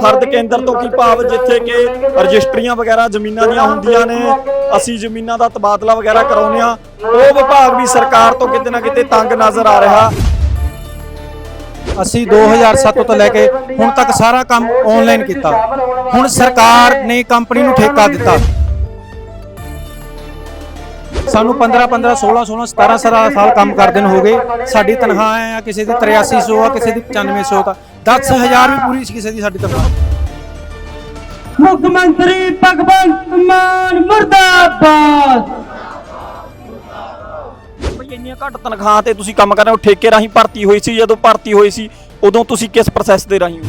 ਫਰਦ ਕੇਂਦਰ ਤੋਂ ਕੀ ਭਾਵ ਜਿੱਥੇ ਕਿ ਰਜਿਸਟਰੀਆਂ ਵਗੈਰਾ ਜ਼ਮੀਨਾਂ ਦੀਆਂ ਹੁੰਦੀਆਂ ਨੇ, ਅਸੀਂ ਜ਼ਮੀਨਾਂ ਦਾ ਤਬਾਦਲਾ ਵਗੈਰਾ ਕਰਾਉਂਦੇ ਆ ਉਹ ਵਿਭਾਗ ਵੀ ਸਰਕਾਰ ਤੋਂ ਕਿਤੇ ਨਾ ਕਿਤੇ ਤੰਗ ਨਜ਼ਰ ਆ ਰਿਹਾ। ਅਸੀਂ 2007 ਤੋਂ ਲੈ ਕੇ ਹੁਣ ਤੱਕ ਸਾਰਾ ਕੰਮ ਆਨਲਾਈਨ ਕੀਤਾ। ਹੁਣ ਸਰਕਾਰ ਨੇ ਕੰਪਨੀ ਨੂੰ ਠੇਕਾ ਦਿੱਤਾ। ਸਾਨੂੰ 15 15 16 16 17 17 ਸਾਲ ਕੰਮ ਕਰਦੇ ਨੂੰ ਹੋ ਗਏ। ਸਾਡੀ ਤਨਖਾਹ ਆ, ਕਿਸੇ ਦੀ 8300 ਆ, ਕਿਸੇ ਦੀ 9500 ਤਾਂ 10000 ਵੀ ਪੂਰੀ ਸੀ ਕਿਸੇ ਦੀ ਸਾਡੀ ਤਨਖਾਹ ਮੁੱਖ ਮੰਤਰੀ ਭਗਵੰਤ ਮਾਨ ਮੁਰਦਾਬਾਦ। ਬਈ ਇੰਨੀਆਂ ਘੱਟ ਤਨਖਾਹ ਤੇ ਤੁਸੀਂ ਕੰਮ ਕਰ ਰਹੇ ਹੋ ਠੇਕੇ ਰਾਹੀਂ ਭਰਤੀ ਹੋਈ ਸੀ ਜਦੋਂ ਭਰਤੀ ਹੋਈ ਸੀ ਉਦੋਂ ਤੁਸੀਂ ਕਿਸ ਪ੍ਰੋਸੈਸ ਦੇ ਰਾਹੀਂ ਹੋ?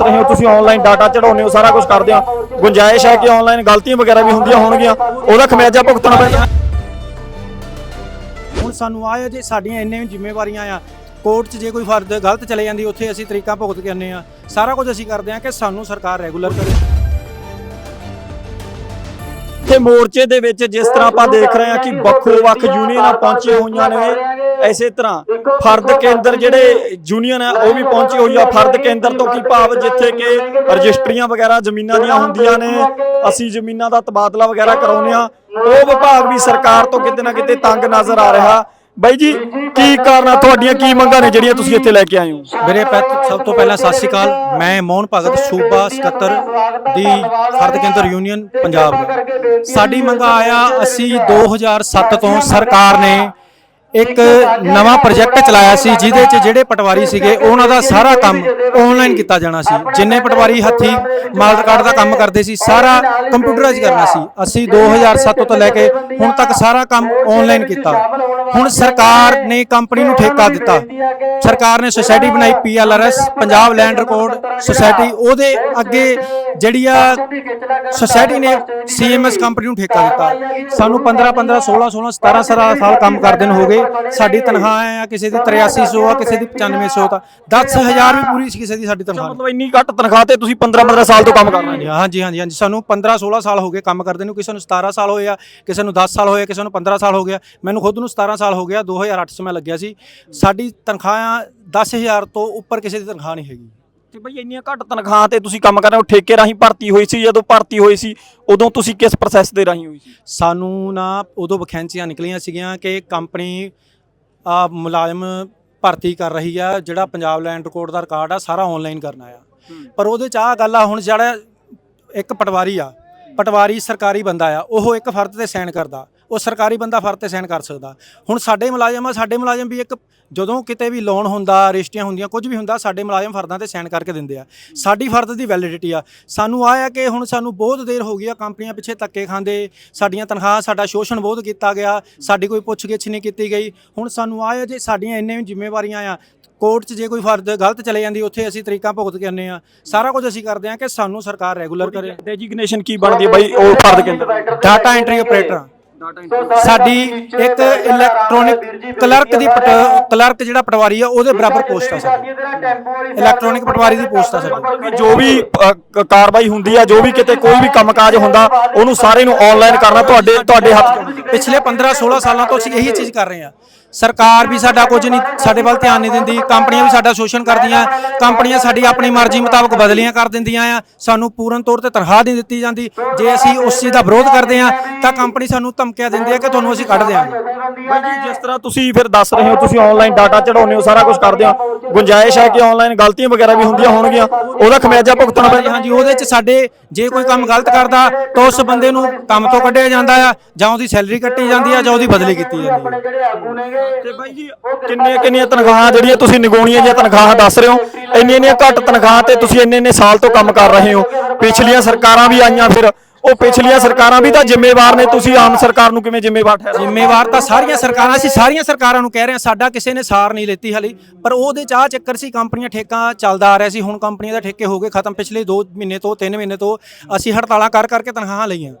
ਰਹੇ ਹੋ ਤੁਸੀਂ ਆਨਲਾਈਨ ਡਾਟਾ ਚੜਾਉਂਦੇ ਹੋ ਸਾਰਾ ਕੁਝ ਕਰਦੇ ਹੋ ਗੁੰਜਾਇਸ਼ ਹੈ ਕਿ ਆਨਲਾਈਨ ਗਲਤੀਆਂ ਵਗੈਰਾ ਵੀ ਹੁੰਦੀਆਂ ਹੋਣਗੀਆਂ। ਉਹਦਾ ਖਮਿਆਜਾ ਭੁਗਤਣਾ ਪੈਂਦਾ। ਹੁਣ ਸਾਨੂੰ ਆਇਆ ਜੇ ਸਾਡੀਆਂ ਇੰਨੇ ਵੀ ਜ਼ਿੰਮੇਵਾਰੀਆਂ ਆ ਕੋਰਟ 'ਚ ਜੇ ਕੋਈ ਫਰਦ ਗਲਤ ਚਲੇ ਜਾਂਦੀ ਉੱਥੇ ਅਸੀਂ ਤਰੀਕਾ ਭੁਗਤ ਕੇ ਆਉਂਦੇ ਆ ਸਾਰਾ ਕੁਝ ਅਸੀਂ ਕਰਦੇ ਆ ਕਿ ਸਾਨੂੰ ਸਰਕਾਰ ਰੈਗੂਲਰ ਕਰੇ। ਤੇ ਮੋਰਚੇ ਦੇ ਵਿੱਚ ਜਿਸ ਤਰ੍ਹਾਂ ਆਪਾਂ ਦੇਖ ਰਹੇ ਹਾਂ ਕਿ ਵੱਖੋ-ਵੱਖ ਯੂਨੀਅਨਾਂ ਪਹੁੰਚੀਆਂ ਹੋਈਆਂ ਨੇ। ਐਸੇ ਤਰ੍ਹਾਂ ਫਰਦ ਕੇਂਦਰ ਜਿਹੜੇ ਯੂਨੀਅਨ ਹੈ ਉਹ ਵੀ ਪਹੁੰਚੀ ਹੋਈ ਆ। ਫਰਦ ਕੇਂਦਰ ਤੋਂ ਕੀ ਭਾਵ? ਜਿੱਥੇ ਕਿ ਰਜਿਸਟਰੀਆਂ ਵਗੈਰਾ ਜ਼ਮੀਨਾਂ ਦੀਆਂ ਹੁੰਦੀਆਂ ਨੇ। ਅਸੀਂ ਜ਼ਮੀਨਾਂ ਦਾ ਤਬਾਦਲਾ ਵਗੈਰਾ ਕਰਾਉਂਦੇ ਆ ਉਹ ਵਿਭਾਗ ਵੀ ਸਰਕਾਰ ਤੋਂ ਕਿਤੇ ਨਾ ਕਿਤੇ ਤੰਗ ਨਜ਼ਰ ਆ ਰਿਹਾ। ਬਾਈ ਜੀ, ਕੀ ਕਾਰਨ ਆ ਤੁਹਾਡੀਆਂ ਕੀ ਮੰਗਾਂ ਨੇ ਜਿਹੜੀਆਂ ਤੁਸੀਂ ਇੱਥੇ ਲੈ ਕੇ ਆਏ ਹੋ? ਮੇਰੇ ਪਹਿ ਸਭ ਤੋਂ ਪਹਿਲਾਂ ਸਤਿ ਸ਼੍ਰੀ ਅਕਾਲ। ਮੈਂ ਮੋਹਨ ਭਗਤ, ਸੂਬਾ ਸਕੱਤਰ ਦੀ ਫਰਦ ਕੇਂਦਰ ਯੂਨੀਅਨ, ਪੰਜਾਬ। ਸਾਡੀ ਮੰਗਾਂ ਆਇਆ, ਅਸੀਂ 2007 ਤੋਂ ਸਰਕਾਰ ਨੇ ਇੱਕ ਨਵਾਂ ਪ੍ਰੋਜੈਕਟ ਚਲਾਇਆ ਸੀ, ਜਿਹਦੇ 'ਚ ਜਿਹੜੇ ਪਟਵਾਰੀ ਸੀਗੇ, ਉਹਨਾਂ ਦਾ ਸਾਰਾ ਕੰਮ ਆਨਲਾਈਨ ਕੀਤਾ ਜਾਣਾ ਸੀ। ਜਿੰਨੇ ਪਟਵਾਰੀ ਹੱਥੀ ਮਾਲ ਰਿਕਾਰਡ ਦਾ ਕੰਮ ਕਰਦੇ ਸੀ, ਸਾਰਾ ਕੰਪਿਊਟਰਾਈਜ਼ ਕਰਨਾ ਸੀ। ਅਸੀਂ 2007 ਤੋਂ ਲੈ ਕੇ ਹੁਣ ਤੱਕ ਸਾਰਾ ਕੰਮ ਆਨਲਾਈਨ ਕੀਤਾ। ਹੁਣ ਸਰਕਾਰ ਨੇ ਕੰਪਨੀ ਨੂੰ ਠੇਕਾ ਦਿੱਤਾ। ਸਰਕਾਰ ਨੇ ਸੁਸਾਇਟੀ ਬਣਾਈ PLRS Punjab land record society ਉਹਦੇ ਅੱਗੇ ਜਿਹੜੀ ਆ ਸੁਸਾਇਟੀ ਨੇ ਸੀਐਮਐਸ ਕੰਪਨੀ ਨੂੰ ਠੇਕਾ ਦਿੱਤਾ। ਸਾਨੂੰ 15 15 16 16 17 17 ਸਾਲ ਕੰਮ ਕਰਦੇ ਨੂੰ ਹੋ ਗਏ। ਸਾਡੀ ਤਨਖਾਹ ਆ ਕਿਸੇ ਦੀ 8300 ਆ ਕਿਸੇ ਦੀ 9500 ਤਾਂ 10000 ਵੀ ਪੂਰੀ ਸੀ ਕਿਸੇ ਦੀ ਸਾਡੀ ਤਨਖਾਹ ਮਤਲਬ ਇੰਨੀ ਘੱਟ ਤਨਖਾਹ ਤੇ ਤੁਸੀਂ 15-15 ਸਾਲ ਤੋਂ ਕੰਮ ਕਰ ਰਹੇ ਹੋ। ਹਾਂਜੀ ਹਾਂਜੀ ਹਾਂਜੀ ਸਾਨੂੰ 15 16 ਸਾਲ ਹੋ ਗਏ ਕੰਮ ਕਰਦੇ ਨੂੰ। ਕਿਸੇ ਨੂੰ 17 ਸਾਲ ਹੋਏ ਆ ਕਿਸੇ ਨੂੰ 10 ਸਾਲ ਹੋਏ ਕਿਸੇ ਨੂੰ 15 ਸਾਲ ਹੋ ਗਿਆ ਮੈਨੂੰ ਖੁਦ ਨੂੰ 17 ਸਾਲ ਹੋ ਗਿਆ 2008 ਚ ਮੈਂ ਲੱਗਿਆ ਸੀ। ਸਾਡੀ ਤਨਖਾਹਾਂ 10000 ਤੋਂ ਉੱਪਰ ਕਿਸੇ ਦੀ ਤਨਖਾਹ ਨਹੀਂ ਹੈਗੀ। ਤੇ ਬਈ ਇੰਨੀਆਂ ਘੱਟ ਤਨਖਾਹ ਤੇ ਤੁਸੀਂ ਕੰਮ ਕਰ ਰਹੇ ਹੋ ਠੇਕੇ ਰਾਹੀਂ ਭਰਤੀ ਹੋਈ ਸੀ ਜਦੋਂ ਭਰਤੀ ਹੋਈ ਸੀ ਉਦੋਂ ਤੁਸੀਂ ਕਿਸ ਪ੍ਰੋਸੈਸ ਦੇ ਰਾਹੀਂ ਹੋਈ ਸੀ? ਸਾਨੂੰ ਨਾ ਉਦੋਂ ਵੈਕੈਂਸੀਆਂ ਨਿਕਲੀਆਂ ਸੀਗੀਆਂ ਕਿ ਕੰਪਨੀ ਆ ਮੁਲਾਜ਼ਮ ਭਰਤੀ ਕਰ ਰਹੀ ਆ ਜਿਹੜਾ ਪੰਜਾਬ ਲੈਂਡ ਰਿਕਾਰਡ ਦਾ ਰਿਕਾਰਡ ਆ ਸਾਰਾ ਆਨਲਾਈਨ ਕਰਨਾ ਆ ਪਰ ਉਹਦੇ ਚ ਆ ਗੱਲ ਆ ਹੁਣ ਜਿਹੜਾ ਇੱਕ ਪਟਵਾਰੀ ਆ ਪਟਵਾਰੀ ਸਰਕਾਰੀ ਬੰਦਾ ਆ ਉਹ ਇੱਕ ਫਰਦ ਤੇ ਸਾਈਨ ਕਰਦਾ। ਉਹ ਸਰਕਾਰੀ ਬੰਦਾ ਫਰਦ ਤੇ ਸਾਈਨ ਕਰ ਸਕਦਾ। ਹੁਣ ਸਾਡੇ ਮੁਲਾਜ਼ਮ ਆ ਸਾਡੇ ਮੁਲਾਜ਼ਮ ਵੀ ਇੱਕ ਜਦੋਂ ਕਿਤੇ ਵੀ ਲੋਨ ਹੁੰਦਾ ਰਜਿਸਟਰੀਆਂ ਹੁੰਦੀਆਂ ਕੁਝ ਵੀ ਹੁੰਦਾ ਸਾਡੇ ਮੁਲਾਜ਼ਮ ਫਰਦਾਂ ਤੇ ਸਾਈਨ ਕਰਕੇ ਦਿੰਦੇ ਆ। ਸਾਡੀ ਫਰਦ ਦੀ ਵੈਲਿਡਿਟੀ ਆ। ਸਾਨੂੰ ਆਇਆ ਕਿ ਹੁਣ ਸਾਨੂੰ ਬਹੁਤ ਦੇਰ ਹੋ ਗਈ ਆ ਕੰਪਨੀਆਂ ਪਿੱਛੇ ਧੱਕੇ ਖਾਂਦੇ। ਸਾਡੀਆਂ ਤਨਖਾਹ ਸਾਡਾ ਸ਼ੋਸ਼ਣ ਬਹੁਤ ਕੀਤਾ ਗਿਆ। ਸਾਡੀ ਕੋਈ ਪੁੱਛਗਿੱਛ ਨਹੀਂ ਕੀਤੀ ਗਈ। ਹੁਣ ਸਾਨੂੰ ਆਇਆ ਜੇ ਸਾਡੀਆਂ ਇੰਨੇ ਵੀ ਜ਼ਿੰਮੇਵਾਰੀਆਂ ਆ ਕੋਰਟ 'ਚ ਜੇ ਕੋਈ ਫਰਦ ਗਲਤ ਚਲੇ ਜਾਂਦੀ ਉੱਥੇ ਅਸੀਂ ਤਰੀਕਾ ਭੁਗਤ ਕੇ ਆਉਂਦੇ ਆ। ਸਾਰਾ ਕੁਝ ਅਸੀਂ ਕਰਦੇ ਆ ਕਿ ਸਾਨੂੰ ਸਰਕਾਰ ਰੈਗੂਲਰ ਕਰੇ। ਡੈਜਿਗਨੇਸ਼ਨ ਕੀ ਬਣਦੀ ਹੈ ਬਾਈ? ਉਹ ਫਰਦ ਕੇਂਦਰ। ਡਾਟਾ ਐਂਟਰੀ ਆਪਰੇਟਰ ਸਾਡੀ ਇੱਕ ਇਲੈਕਟ੍ਰੋਨਿਕ ਕਲਰਕ ਦੀ ਕਲਰਕ ਜਿਹੜਾ ਪਟਵਾਰੀ ਆ ਉਹਦੇ ਬਰਾਬਰ ਪੋਸਟ ਆ ਸਾਡੀ। ਇਲੈਕਟ੍ਰੋਨਿਕ ਪਟਵਾਰੀ ਦੀ ਪੋਸਟ ਆ ਸਾਡੀ। ਕਿ ਜੋ ਵੀ ਕਾਰਵਾਈ ਹੁੰਦੀ ਆ ਜੋ ਵੀ ਕਿਤੇ ਕੋਈ ਵੀ ਕੰਮਕਾਜ ਹੁੰਦਾ ਉਹਨੂੰ ਸਾਰੇ ਨੂੰ ਆਨਲਾਈਨ ਕਰਨਾ ਤੁਹਾਡੇ ਤੁਹਾਡੇ ਹੱਥ। ਪਿਛਲੇ 15 16 ਸਾਲਾਂ ਤੋਂ ਅਸੀਂ ਇਹੀ ਚੀਜ਼ ਕਰ ਰਹੇ ਹਾਂ। ਸਰਕਾਰ ਵੀ ਸਾਡਾ ਕੁਝ ਨਹੀਂ ਸਾਡੇ ਵੱਲ ਧਿਆਨ ਨਹੀਂ ਦਿੰਦੀ ਕੰਪਨੀਆਂ ਵੀ ਸਾਡਾ ਸ਼ੋਸ਼ਣ ਕਰਦੀਆਂ ਕੰਪਨੀਆਂ ਸਾਡੀ ਆਪਣੀ ਮਰਜ਼ੀ ਮੁਤਾਬਕ ਬਦਲੀਆਂ ਕਰ ਦਿੰਦੀਆਂ ਆ ਸਾਨੂੰ ਪੂਰਨ ਤੌਰ ਤੇ ਤਨਖਾਹ ਨਹੀਂ ਦਿੱਤੀ ਜਾਂਦੀ ਜੇ ਅਸੀਂ ਉਸ ਚੀਜ਼ ਦਾ ਵਿਰੋਧ ਕਰਦੇ ਆ ਤਾਂ ਕੰਪਨੀ ਸਾਨੂੰ ਧਮਕੀਆਂ ਦਿੰਦੀ ਆ ਕਿ ਤੁਹਾਨੂੰ ਅਸੀਂ ਕੱਢ ਦਿਆਂਗੇ। ਬਾਈ ਜੀ ਜਿਸ ਤਰ੍ਹਾਂ ਤੁਸੀਂ ਫਿਰ ਦੱਸ ਰਹੇ ਹੋ ਤੁਸੀਂ ਆਨਲਾਈਨ ਡਾਟਾ ਚੜਾਉਂਦੇ ਹੋ ਸਾਰਾ ਕੁਝ ਕਰਦੇ ਹੋ ਗੁੰਜਾਇਸ਼ ਹੈ ਕਿ ਆਨਲਾਈਨ ਗਲਤੀਆਂ ਵਗੈਰਾ ਵੀ ਹੁੰਦੀਆਂ ਹੋਣਗੀਆਂ ਉਹਦਾ ਖਮਿਆਜਾ ਭੁਗਤਣਾ ਹਾਂਜੀ ਪੈਂਦਾ। ਹਾਂਜੀ ਉਹਦੇ ਚ ਸਾਡੇ ਜੇ ਕੋਈ ਕੰਮ ਗਲਤ ਕਰਦਾ ਤਾਂ ਉਸ ਬੰਦੇ ਨੂੰ ਕੰਮ ਤੋਂ ਕੱਢਿਆ ਜਾਂਦਾ ਆ ਜਾਂ ਉਹਦੀ ਸੈਲਰੀ ਕੱਟੀ ਜਾਂਦੀ ਆ ਜਾਂ ਉਹਦੀ ਬਦਲੀ ਕੀਤੀ ਜਾਂਦੀ ਆ। ਤੇ ਬਾਈ ਜੀ ਕਿੰਨੀਆਂ ਕਿੰਨੀਆਂ ਤਨਖਾਹਾਂ ਜਿਹੜੀਆਂ ਤੁਸੀਂ ਨਿਗੋਣੀਆਂ ਜਾਂ ਤਨਖਾਹਾਂ ਦੱਸ ਰਹੇ ਹੋ? ਇੰਨੀਆਂ ਇੰਨੀਆਂ ਘੱਟ ਤਨਖਾਹ ਤੇ ਤੁਸੀਂ ਇੰਨੇ ਇੰਨੇ ਸਾਲ ਤੋਂ ਕੰਮ ਕਰ ਰਹੇ ਹੋ। ਪਿਛਲੀਆਂ ਸਰਕਾਰਾਂ ਵੀ ਆਈਆਂ ਫਿਰ। ਉਹ ਪਿਛਲੀਆਂ ਸਰਕਾਰਾਂ ਵੀ ਤਾਂ ਜ਼ਿੰਮੇਵਾਰ ਨੇ। ਤੁਸੀਂ ਆਮ ਸਰਕਾਰ ਨੂੰ ਕਿਵੇਂ ਜ਼ਿੰਮੇਵਾਰ ਠਹਿਰਾਓ ਜ਼ਿੰਮੇਵਾਰ ਤਾਂ ਸਾਰੀਆਂ ਸਰਕਾਰਾਂ ਸੀ ਸਾਰੀਆਂ ਸਰਕਾਰਾਂ ਨੂੰ ਕਹਿ ਰਹੇ ਹਾਂ ਸਾਡਾ ਕਿਸੇ ਨੇ ਸਾਰ ਨਹੀਂ ਲੈਤੀ ਹਾਲੇ। ਪਰ ਉਹਦੇ ਚਾਹ ਚੱਕਰ ਸੀ ਕੰਪਨੀਆਂ ਠੇਕਾ ਚੱਲਦਾ ਆ ਰਿਹਾ ਸੀ। ਹੁਣ ਕੰਪਨੀਆਂ ਦੇ ਠੇਕੇ ਹੋ ਗਏ ਖਤਮ। ਪਿਛਲੇ 2 ਮਹੀਨੇ ਤੋਂ 3 ਮਹੀਨੇ ਤੋਂ ਅਸੀਂ ਹੜਤਾਲਾਂ ਕਰ ਕਰਕੇ ਤਨਖਾਹਾਂ ਲਈਆਂ।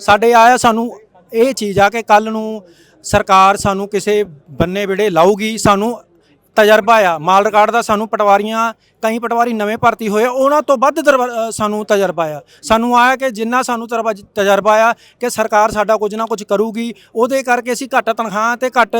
ਸਾਡੇ ਆਇਆ ਸਾਨੂੰ ਇਹ ਚੀਜ਼ ਆ ਕਿ ਕੱਲ ਨੂੰ ਸਰਕਾਰ ਸਾਨੂੰ ਕਿਸੇ ਬੰਨੇ ਵਿੜੇ ਲਾਊਗੀ ਸਾਨੂੰ ਤਜਰਬਾ ਆ। ਮਾਲ ਰਿਕਾਰਡ ਦਾ ਸਾਨੂੰ ਪਟਵਾਰੀਆਂ ਕਈ ਪਟਵਾਰੀ ਨਵੇਂ ਭਰਤੀ ਹੋਏ ਆ, ਉਹਨਾਂ ਤੋਂ ਵੱਧ ਦਰਵਾ- ਸਾਨੂੰ ਤਜਰਬਾ ਆ। ਸਾਨੂੰ ਆਇਆ ਕਿ ਜਿੰਨਾ ਸਾਨੂੰ ਤਰਵਾ- ਤਜਰਬਾ ਆ ਕਿ ਸਰਕਾਰ ਸਾਡਾ ਕੁਝ ਨਾ ਕੁਝ ਕਰੂਗੀ ਉਹਦੇ ਕਰਕੇ ਅਸੀਂ ਘੱਟ ਤਨਖਾਹ ਤੇ ਘੱਟ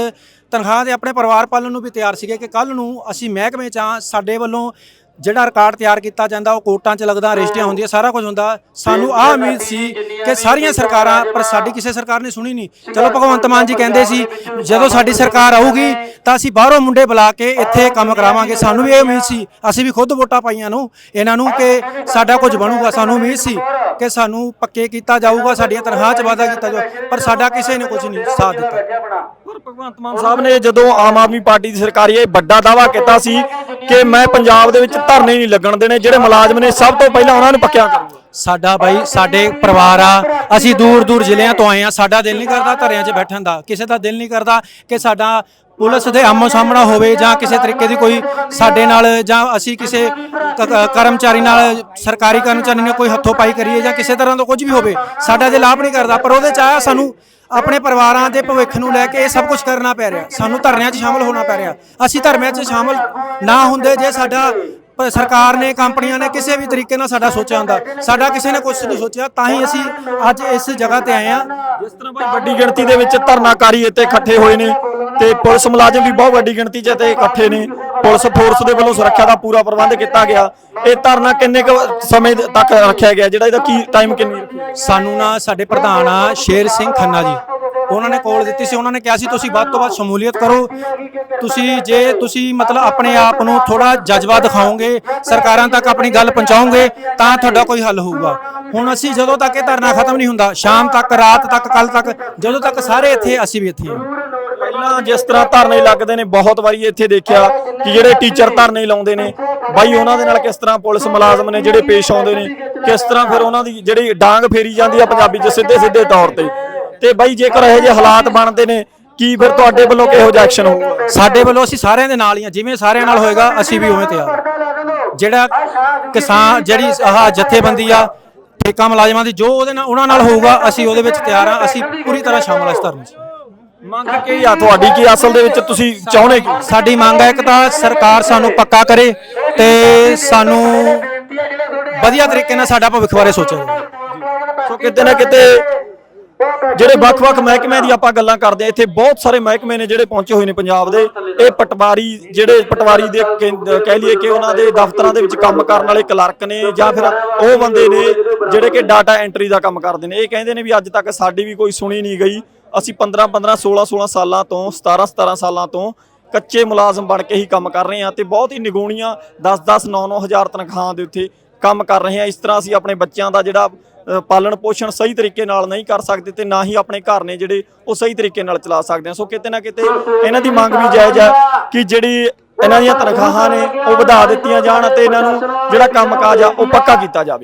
ਤਨਖਾਹ ਦੇ ਆਪਣੇ ਪਰਿਵਾਰ ਪਾਲਣ ਨੂੰ ਵੀ ਤਿਆਰ ਸੀਗੇ ਕਿ ਕੱਲ ਨੂੰ ਅਸੀਂ ਮਹਿਕਮੇ ਚ ਆ ਸਾਡੇ ਵੱਲੋਂ ਜਿਹੜਾ ਰਿਕਾਰਡ ਤਿਆਰ ਕੀਤਾ ਜਾਂਦਾ ਉਹ ਕੋਰਟਾਂ 'ਚ ਲੱਗਦਾ ਰਜਿਸਟਰੀਆਂ ਹੁੰਦੀਆਂ ਸਾਰਾ ਕੁਝ ਹੁੰਦਾ। ਸਾਨੂੰ ਆਹ ਉਮੀਦ ਸੀ ਕਿ ਸਾਰੀਆਂ ਸਰਕਾਰਾਂ ਪਰ ਸਾਡੀ ਕਿਸੇ ਸਰਕਾਰ ਨੇ ਸੁਣੀ ਨਹੀਂ। ਚਲੋ ਭਗਵੰਤ ਮਾਨ ਜੀ ਕਹਿੰਦੇ ਸੀ ਜਦੋਂ ਸਾਡੀ ਸਰਕਾਰ ਆਊਗੀ ਤਾਂ ਅਸੀਂ ਬਾਹਰੋਂ ਮੁੰਡੇ ਬੁਲਾ ਕੇ ਇੱਥੇ ਕੰਮ ਕਰਾਵਾਂਗੇ। ਸਾਨੂੰ ਵੀ ਇਹ ਉਮੀਦ ਸੀ ਅਸੀਂ ਵੀ ਖੁਦ ਵੋਟਾਂ ਪਾਈਆਂ ਨੂੰ ਇਹਨਾਂ ਨੂੰ ਕਿ ਸਾਡਾ ਕੁਝ ਬਣੂਗਾ ਸਾਨੂੰ ਉਮੀਦ ਸੀ। ਕਿ ਸਾਨੂੰ ਪੱਕੇ ਕੀਤਾ ਜਾਊਗਾ ਸਾਡੀਆਂ ਤਨਖਾਹਾਂ 'ਚ ਵਾਧਾ ਕੀਤਾ ਜਾਊ ਪਰ ਸਾਡਾ ਕਿਸੇ ਨੇ ਕੁਝ ਨਹੀਂ ਸਾਥ ਦਿੱਤਾ। ਪਰ ਭਗਵੰਤ ਮਾਨ ਸਾਹਿਬ ਨੇ ਜਦੋਂ ਆਮ ਆਦਮੀ ਪਾਰਟੀ ਦੀ ਸਰਕਾਰ ਇਹ ਵੱਡਾ ਦਾਵਾ ਕੀਤਾ ਸੀ ਕਿ ਮੈਂ ਪੰਜਾਬ ਦੇ ਵਿੱਚ ਧਰਨੇ ਨਹੀਂ ਲੱਗਣ ਦੇਣੇ ਜਿਹੜੇ ਮੁਲਾਜ਼ਮ ਨੇ ਸਭ ਤੋਂ ਪਹਿਲਾਂ ਉਹਨਾਂ ਨੂੰ ਪੱਕਿਆ ਕਰੂੰਗਾ ਸਾਡਾ ਬਾਈ ਸਾਡੇ ਪਰਿਵਾਰ ਆ ਅਸੀਂ ਦੂਰ ਦੂਰ ਜ਼ਿਲ੍ਹਿਆਂ ਤੋਂ ਆਏ ਆ ਸਾਡਾ ਦਿਲ ਨਹੀਂ ਕਰਦਾ ਧਰਿਆਂ 'ਚ ਬੈਠਣ ਦਾ ਕਿਸੇ ਦਾ ਦਿਲ ਨਹੀਂ ਕਰਦਾ ਕਿ ਸਾਡਾ ਪੁਲਿਸ ਦੇ ਆਮੋ ਸਾਹਮਣਾ ਹੋਵੇ ਜਾਂ ਕਿਸੇ ਤਰੀਕੇ ਦੀ ਕੋਈ ਸਾਡੇ ਨਾਲ ਜਾਂ ਅਸੀਂ ਕਿਸੇ ਕ- ਕ- ਕਰਮਚਾਰੀ ਨਾਲ, ਸਰਕਾਰੀ ਕਰਮਚਾਰੀ ਨਾਲ ਕੋਈ ਹੱਥੋਂ ਪਾਈ ਕਰੀਏ ਜਾਂ ਕਿਸੇ ਤਰ੍ਹਾਂ ਦਾ ਕੁਝ ਵੀ ਹੋਵੇ, ਸਾਡਾ ਦਿਲ ਆਪ ਨਹੀਂ ਕਰਦਾ, ਪਰ ਉਹਦੇ 'ਚ ਆਇਆ ਸਾਨੂੰ ਆਪਣੇ ਪਰਿਵਾਰਾਂ ਦੇ ਭਵਿੱਖ ਨੂੰ ਲੈ ਕੇ ਇਹ ਸਭ ਕੁਝ ਕਰਨਾ ਪੈ ਰਿਹਾ, ਸਾਨੂੰ ਧਰਨਿਆਂ 'ਚ ਸ਼ਾਮਲ ਹੋਣਾ ਪੈ ਰਿਹਾ, ਅਸੀਂ ਧਰਨਿਆਂ 'ਚ ਸ਼ਾਮਲ ਨਾ ਹੁੰਦੇ ਜੇ ਸਾਡਾ ਪ- ਸਰਕਾਰ ਨੇ, ਕੰਪਨੀਆਂ ਨੇ ਕਿਸੇ ਵੀ ਤਰੀਕੇ ਨਾਲ ਸਾਡਾ ਸੋਚਿਆ ਹੁੰਦਾ, ਸਾਡਾ ਕਿਸੇ ਨੇ ਕੁਝ ਨਹੀਂ ਸੋਚਿਆ, ਤਾਂ ਹੀ ਅਸੀਂ ਅੱਜ ਇਸ ਜਗ੍ਹਾ ਤੇ ਆਏ ਆ ਜਿਸ ਤਰ੍ਹਾਂ ਬਾਈ ਵੱਡੀ ਗਿਣਤੀ ਦੇ ਵਿੱਚ ਧਰਨਾਕਾਰੀ ਇੱਥੇ ਇਕੱਠੇ ਹੋਏ ਨੇ ਤੇ ਪੁਲਿਸ ਮੁਲਾਜ਼ਮ ਵੀ ਬਹੁਤ ਵੱਡੀ ਗਿਣਤੀ 'ਚ ਇੱਥੇ ਇਕੱਠੇ ਨੇ। ਪੁਲਿਸ ਫੋਰਸ ਦੇ ਵੱਲੋਂ ਸੁਰੱਖਿਆ ਦਾ ਪੂਰਾ ਪ੍ਰਬੰਧ ਕੀਤਾ ਗਿਆ। ਇਹ ਧਰਨਾ ਕਿੰਨੇ ਕੁ ਸਮੇਂ ਤੱਕ ਰੱਖਿਆ ਗਿਆ? ਜਿਹੜਾ ਇਹਦਾ ਕੀ ਟਾਈਮ ਕਿੰਨੀ ਸਾਨੂੰ ਨਾ ਸਾਡੇ ਪ੍ਰਧਾਨ ਆ, ਸ਼ੇਰ ਸਿੰਘ ਖੰਨਾ ਜੀ। ਉਹਨਾਂ ਨੇ ਕੋਲ ਦਿੱਤੀ ਸੀ। ਉਹਨਾਂ ਨੇ ਕਿਹਾ ਸੀ, ਤੁਸੀਂ ਵੱਧ ਤੋਂ ਵੱਧ ਸ਼ਮੂਲੀਅਤ ਕਰੋ। ਤੁਸੀਂ ਜੇ ਤੁਸੀਂ ਮਤਲਬ ਆਪਣੇ ਆਪ ਨੂੰ ਥੋੜਾ ਜਜ਼ਬਾ ਦਿਖਾਓਗੇ, ਸਰਕਾਰਾਂ ਤੱਕ ਆਪਣੀ ਗੱਲ ਪਹੁੰਚਾਓਗੇ, ਤਾਂ ਤੁਹਾਡਾ ਕੋਈ ਹੱਲ ਹੋਊਗਾ। ਹੁਣ ਅਸੀਂ ਜਦੋਂ ਤੱਕ ਇਹ ਧਰਨਾ ਖਤਮ ਨਹੀਂ ਹੁੰਦਾ, ਸ਼ਾਮ ਤੱਕ, ਰਾਤ ਤੱਕ ਕੱਲ ਤੱਕ, ਜਦੋਂ ਤੱਕ ਸਾਰੇ ਇੱਥੇ, ਅਸੀਂ ਵੀ ਇੱਥੇ ਹਾਂ। ਪਹਿਲਾਂ ਜਿਸ ਤਰ੍ਹਾਂ ਧਰਨੇ ਲੱਗਦੇ ਨੇ, ਬਹੁਤ ਵਾਰੀ ਇੱਥੇ ਦੇਖਿਆ ਕਿ ਜਿਹੜੇ ਟੀਚਰ ਧਰਨੇ ਲਾਉਂਦੇ ਨੇ, ਬਾਈ ਉਹਨਾਂ ਦੇ ਨਾਲ ਕਿਸ ਤਰ੍ਹਾਂ ਪੁਲਿਸ ਮੁਲਾਜ਼ਮ ਨੇ ਜਿਹੜੇ ਪੇਸ਼ ਆਉਂਦੇ ਨੇ, ਕਿਸ ਤਰ੍ਹਾਂ ਫਿਰ ਉਹਨਾਂ ਦੀ ਜਿਹੜੀ ਡਾਂਗ ਫੇਰੀ ਜਾਂਦੀ ਆ ਪੰਜਾਬੀ 'ਚ ਸਿੱਧੇ ਸਿੱਧੇ ਤੌਰ ਤੇ। ਤੇ ਬਾਈ ਜੇਕਰ ਇਹੋ ਜਿਹੇ ਹਾਲਾਤ ਬਣਦੇ ਨੇ, ਕੀ ਫਿਰ ਤੁਹਾਡੇ ਵੱਲੋਂ ਕਿਹੋ ਜਿਹਾ ਐਕਸ਼ਨ ਹੋਊਗਾ ਸਾਡੇ ਵੱਲੋਂ ਅਸੀਂ ਸਾਰਿਆਂ ਦੇ ਨਾਲ ਹੀ ਆ, ਜਿਵੇਂ ਸਾਰਿਆਂ ਨਾਲ ਹੋਏਗਾ, ਅਸੀਂ ਵੀ ਉਵੇਂ ਤਿਆਰ ਹਾਂ। ਜਿਹੜਾ ਕਿਸਾਨ, ਜਿਹੜੀ ਆਹ ਜਥੇਬੰਦੀ ਆ, ਠੇਕਾ ਮੁਲਾਜ਼ਮਾਂ ਦੀ, ਜੋ ਉਹਦੇ ਨਾਲ ਉਹਨਾਂ ਨਾਲ ਹੋਊਗਾ, ਅਸੀਂ ਉਹਦੇ ਵਿੱਚ ਤਿਆਰ ਹਾਂ ਅਸੀਂ ਪੂਰੀ ਤਰ੍ਹਾਂ ਸ਼ਾਮਲ ਆ ਇਸ ਧਰਨੇ 'ਚ। ਮੰਗ ਕੀ ਆ ਤੁਹਾਡੀ? ਕੀ ਅਸਲ ਦੇ ਵਿੱਚ ਤੁਸੀਂ ਚਾਹੁੰਦੇ ਕੀ ਸਾਡੀ ਮੰਗ ਹੈ ਇੱਕ ਤਾਂ ਸਰਕਾਰ ਸਾਨੂੰ ਪੱਕਾ ਕਰੇ ਤੇ ਸਾਨੂੰ ਵਧੀਆ ਤਰੀਕੇ ਨਾਲ ਸਾਡਾ ਭਵਿੱਖ ਬਾਰੇ ਸੋਚੇ। ਸੋ ਕਿਤੇ ਨਾ ਕਿਤੇ ਜਿਹੜੇ ਵੱਖ-ਵੱਖ ਮਹਿਕਮਿਆਂ ਦੀ ਆਪਾਂ ਗੱਲਾਂ ਕਰਦੇ ਆ ਇੱਥੇ ਬਹੁਤ ਸਾਰੇ ਮਹਿਕਮੇ ਨੇ ਜਿਹੜੇ ਪਹੁੰਚੇ ਹੋਏ ਨੇ ਪੰਜਾਬ ਦੇ। ਇਹ ਪਟਵਾਰੀ ਜਿਹੜੇ ਪਟਵਾਰੀ ਦੇ ਕੇਂਦ- ਕਹਿ ਲਈਏ ਕਿ ਉਹਨਾਂ ਦੇ ਦਫ਼ਤਰਾਂ ਦੇ ਵਿੱਚ ਕੰਮ ਕਰਨ ਵਾਲੇ ਕਲਰਕ ਨੇ ਜਾਂ ਫਿਰ ਉਹ ਬੰਦੇ ਨੇ ਜਿਹੜੇ ਕਿ ਡਾਟਾ ਐਂਟਰੀ ਦਾ ਕੰਮ ਕਰਦੇ ਨੇ। ਇਹ ਕਹਿੰਦੇ ਨੇ ਵੀ ਅੱਜ ਤੱਕ ਸਾਡੀ ਵੀ ਕੋਈ ਸੁਣੀ ਨਹੀਂ ਗਈ। ਅਸੀਂ 15 15 16 16 ਸਾਲਾਂ ਤੋਂ 17 17 ਸਾਲਾਂ ਤੋਂ ਕੱਚੇ ਮੁਲਾਜ਼ਮ ਬਣ ਕੇ ਹੀ ਕੰਮ ਕਰ ਰਹੇ ਹਾਂ ਤੇ ਬਹੁਤ ਹੀ ਨਿਗੂਣੀਆਂ 10 10 9 9 ਹਜ਼ਾਰ ਤਨਖਾਹਾਂ ਦੇ ਉੱਤੇ ਕੰਮ ਕਰ ਰਹੇ ਹਾਂ। ਇਸ ਤਰ੍ਹਾਂ ਅਸੀਂ ਆਪਣੇ ਬੱਚਿਆਂ ਦਾ ਜਿਹੜਾ ਪਾਲਣ ਪੋਸ਼ਣ ਸਹੀ ਤਰੀਕੇ ਨਾਲ ਨਹੀਂ ਕਰ ਸਕਦੇ ਤੇ ਨਾ ਹੀ ਆਪਣੇ ਘਰ ਨੇ ਜਿਹੜੇ ਉਹ ਸਹੀ ਤਰੀਕੇ ਨਾਲ ਚਲਾ ਸਕਦੇ ਹਾਂ। ਸੋ ਕਿਤੇ ਨਾ ਕਿਤੇ ਇਹਨਾਂ ਦੀ ਮੰਗ ਵੀ ਜਾਇਜ਼ ਹੈ ਕਿ ਜਿਹੜੀ ਇਹਨਾਂ ਦੀਆਂ ਤਨਖਾਹਾਂ ਨੇ ਉਹ ਵਧਾ ਦਿੱਤੀਆਂ ਜਾਣ ਅਤੇ ਇਹਨਾਂ ਨੂੰ ਜਿਹੜਾ ਕੰਮਕਾਜ ਆ ਉਹ ਪੱਕਾ ਕੀਤਾ ਜਾਵੇ।